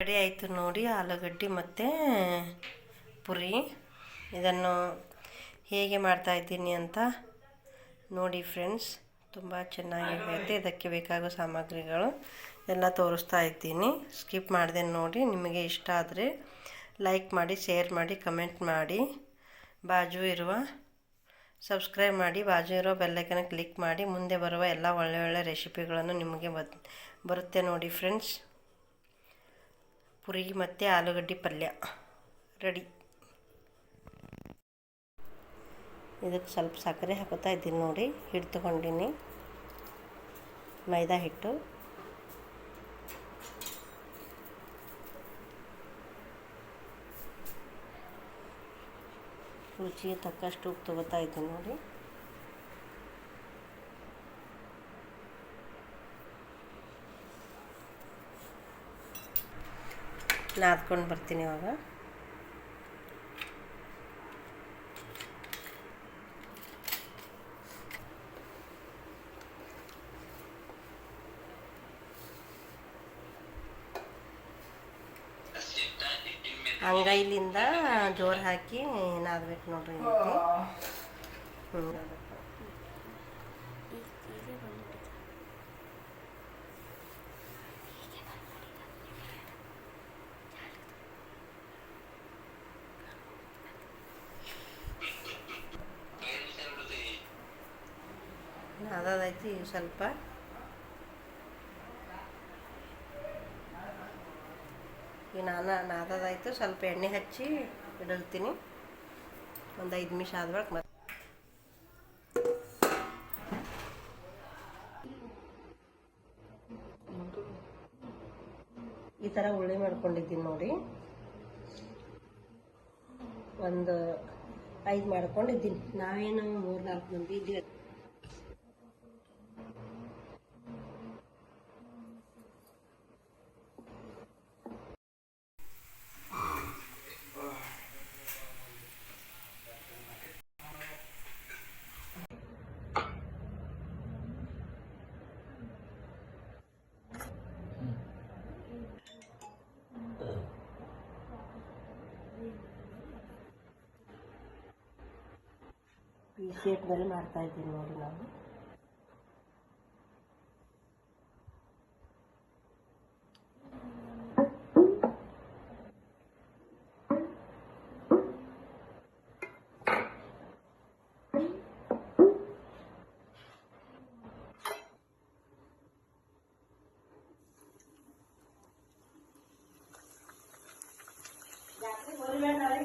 Ready ಆಯಿತು ನೋಡಿ, ಆಲೂಗಡ್ಡೆ ಮತ್ತು ಪುರಿ. ಇದನ್ನು ಹೇಗೆ ಮಾಡ್ತಾ ಇದ್ದೀನಿ ಅಂತ ನೋಡಿ ಫ್ರೆಂಡ್ಸ್ ತುಂಬ ಚೆನ್ನಾಗಿರುತ್ತೆ ಇದಕ್ಕೆ ಬೇಕಾಗೋ ಸಾಮಗ್ರಿಗಳು ಎಲ್ಲ ತೋರಿಸ್ತಾ ಇದ್ದೀನಿ. ಸ್ಕಿಪ್ ಮಾಡಿದೆ ನೋಡಿ, ನಿಮಗೆ ಇಷ್ಟ ಆದರೆ ಲೈಕ್ ಮಾಡಿ ಶೇರ್ ಮಾಡಿ ಕಮೆಂಟ್ ಮಾಡಿ. ಬಾಜು ಇರುವ ಸಬ್ಸ್ಕ್ರೈಬ್ ಮಾಡಿ, ಬಾಜು ಇರೋ ಬೆಲ್ಲೈಕನ ಕ್ಲಿಕ್ ಮಾಡಿ. ಮುಂದೆ ಬರುವ ಎಲ್ಲ ಒಳ್ಳೆ ಒಳ್ಳೆ ರೆಸಿಪಿಗಳನ್ನು ನಿಮಗೆ ಬರುತ್ತೆ ನೋಡಿ ಫ್ರೆಂಡ್ಸ್ ಪುರಿ ಮತ್ತು ಆಲೂಗಡ್ಡೆ ಪಲ್ಯ. ರೆಡಿ. ಇದಕ್ಕೆ ಸ್ವಲ್ಪ ಸಕ್ಕರೆ ಹಾಕೋತಾ ಇದ್ದೀನಿ ನೋಡಿ. ಹಿಟ್ಟು ತೊಗೊಂಡಿನಿ ಮೈದಾ ಹಿಟ್ಟು. ರುಚಿಗೆ ತಕ್ಕಷ್ಟು ಉಪ್ಪು ತೊಗೋತಾ ಇದ್ದೀನಿ ನೋಡಿ. ನಾದ್ಕೊಂಡು ಬರ್ತೀನಿ ಇವಾಗ. ಅಂಗೈಲಿಂದ ಜೋರು ಹಾಕಿ ನಾದಬೇಕು ನೋಡ್ರಿ ಹ್ಞೂ ನಾದದೈತಿ ಸ್ವಲ್ಪ. ಈ ನಾನ ನಾದದಾಯಿತು, ಸ್ವಲ್ಪ ಎಣ್ಣೆ ಹಚ್ಚಿ ಇಡಿರ್ತೀನಿ ಒಂದು ಐದು ನಿಮಿಷ ಆದ್ಮೇಲೆ ಮತ್ತೆ ಈ ಥರ ಉಳ್ಳಿ ಮಾಡ್ಕೊಂಡಿದ್ದೀನಿ ನೋಡಿ. ಒಂದು ಐದು ಮಾಡ್ಕೊಂಡಿದ್ದೀನಿ. ನಾವೇನು ಮೂರು ನಾಲ್ಕು ಮಂದಿ ಇದ್ದೀವಿ. ಈ ಶೇಪ್ನಲ್ಲಿ ಮಾಡ್ತಾ ಇದ್ದೀನಿ ನೋಡಿ ನಾವು ರಾತ್ರಿ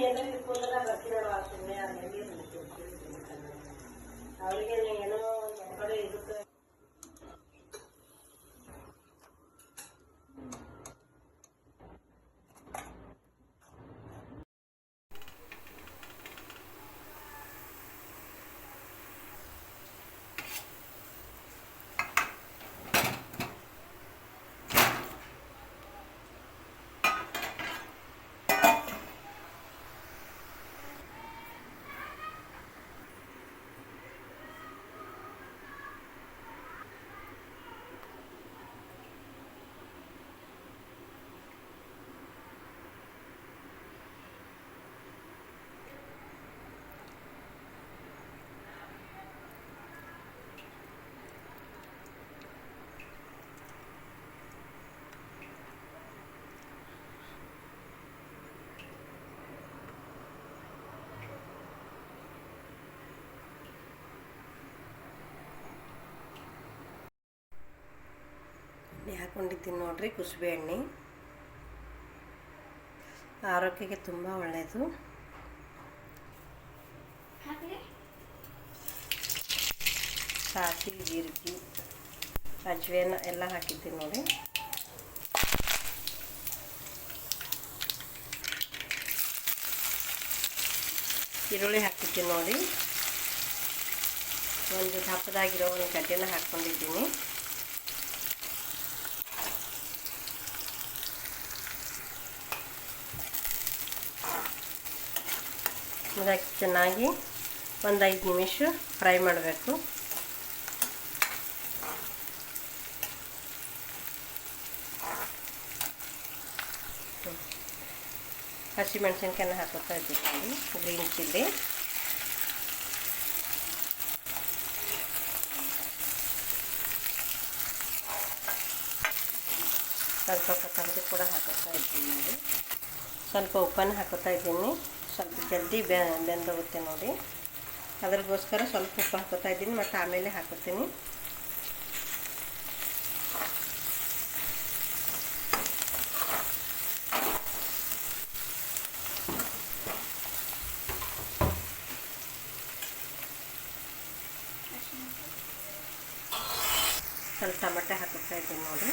ಏನೋ ಇಟ್ಕೊಂಡ್ರೆ ಬರ್ತೀನಿ ನೋಡುವ ಸುಮ್ಮನೆ ಅವರಿಗೆ ಏನೋ ಕಡೆ ಇದಕ್ಕೆ ಎಣ್ಣೆ ಹಾಕ್ಕೊಂಡಿದ್ದೀನಿ ನೋಡ್ರಿ ಕುಸುಬೆ ಎಣ್ಣೆ. ಆರೋಗ್ಯಕ್ಕೆ ತುಂಬ ಒಳ್ಳೆಯದು ಸಾಸಿವೆ, ಜೀರಿಗೆ ಅಜ್ವೇನ ಎಲ್ಲ ಹಾಕಿದ್ದೀನಿ ನೋಡಿ. ಈರುಳ್ಳಿ ಹಾಕಿದ್ದೀನಿ ನೋಡಿ. ಒಂದು ದಪ್ಪದಾಗಿರೋ ಒಂದು ಗಡ್ಡೆನ ಹಾಕ್ಕೊಂಡಿದ್ದೀನಿ. ಇದಕ್ಕೆ ಚೆನ್ನಾಗಿ ಒಂದು ಐದು ನಿಮಿಷ ಫ್ರೈ ಮಾಡಬೇಕು. ಹಸಿಮೆಣಸಿನ್ಕಾಯನ್ನ ಹಾಕೋತಾ ಇದ್ದೀವಿ ಗ್ರೀನ್ ಚಿಲ್ಲಿ. ಸ್ವಲ್ಪ ಕೊತ್ತಂಬರಿ ಕೂಡ ಹಾಕೋತಾ ಇದ್ದೀನಿ ಸ್ವಲ್ಪ ಉಪ್ಪನ್ನು ಹಾಕೋತಾ ಇದ್ದೀನಿ. ಸ್ವಲ್ಪ ಜಲ್ದಿ ಬೆಂದೋಗುತ್ತೆ ನೋಡಿ. ಅದ್ರಗೋಸ್ಕರ ಸ್ವಲ್ಪ ಉಪ್ಪು ಹಾಕೋತಾ ಇದ್ದೀನಿ, ಮತ್ತು ಆಮೇಲೆ ಹಾಕೋತೀನಿ ಸ್ವಲ್ಪ ಟಮಟೆ ಹಾಕುತ್ತಾ ಇದ್ದೀನಿ ನೋಡಿ.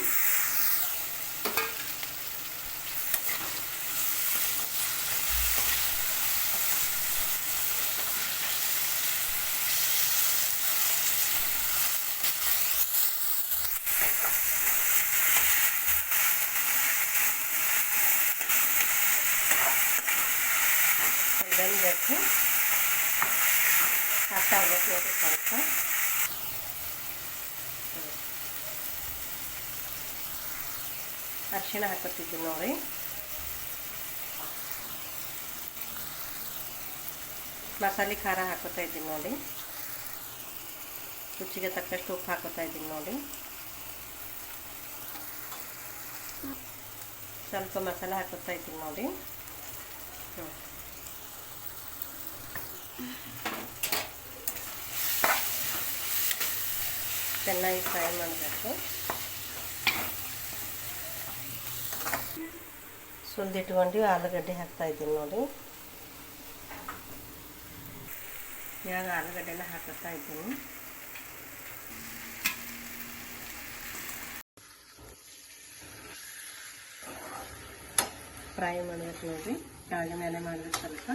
ಹೋಗ್ಬೇಕು ನೋಡಿ ಸ್ವಲ್ಪ ಅರಿಶಿಣ ಹಾಕೋತಿದ್ದೀನಿ ನೋಡಿ. ಮಸಾಲೆ ಖಾರ ಹಾಕೋತಾ ಇದ್ದೀನಿ ನೋಡಿ. ರುಚಿಗೆ ತಕ್ಕಷ್ಟು ಉಪ್ಪು ಹಾಕೋತಾ ಇದ್ದೀನಿ ನೋಡಿ. ಸ್ವಲ್ಪ ಮಸಾಲೆ ಹಾಕೋತಾ ಇದ್ದೀನಿ ನೋಡಿ. ಹ್ಞೂ ಚೆನ್ನಾಗಿ ಫ್ರೈ ಮಾಡಬೇಕು. ಸುಲಿದಿಟ್ಕೊಂಡು ಆಲೂಗಡ್ಡೆ ಹಾಕ್ತಾ ಇದ್ದೀನಿ ನೋಡಿ. ಇವಾಗ ಆಲೂಗಡ್ಡೆನ ಹಾಕುತ್ತಾ ಇದ್ದೀನಿ. ಫ್ರೈ ಮಾಡಬೇಕು ನೋಡಿ. ಕೆಳಗೆ ಮೇಲೆ ಮಾಡಬೇಕು ಸ್ವಲ್ಪ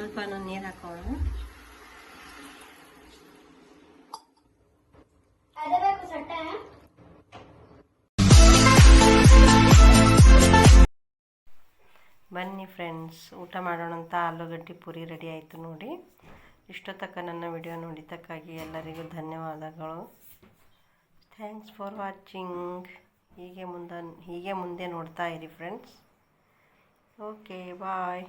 ಸ್ವಲ್ಪ ನೀರು ಹಾಕೋಣ ಬನ್ನಿ ಫ್ರೆಂಡ್ಸ್ ಊಟ ಮಾಡೋಣ ಅಂತ ಆಲೂಗಡ್ಡೆ ಪುರಿ ರೆಡಿ ಆಯಿತು ನೋಡಿ. ಇಷ್ಟೊತ್ತಕ್ಕ ನನ್ನ ವಿಡಿಯೋ ನೋಡಿದ್ದಕ್ಕಾಗಿ ಎಲ್ಲರಿಗೂ ಧನ್ಯವಾದಗಳು. ಥ್ಯಾಂಕ್ಸ್ ಫಾರ್ ವಾಚಿಂಗ್ ಹೀಗೆ ಮುಂದೆ ಹೀಗೆ ಮುಂದೆ ನೋಡ್ತಾ ಇರಿ ಫ್ರೆಂಡ್ಸ್ ಓಕೆ ಬಾಯ್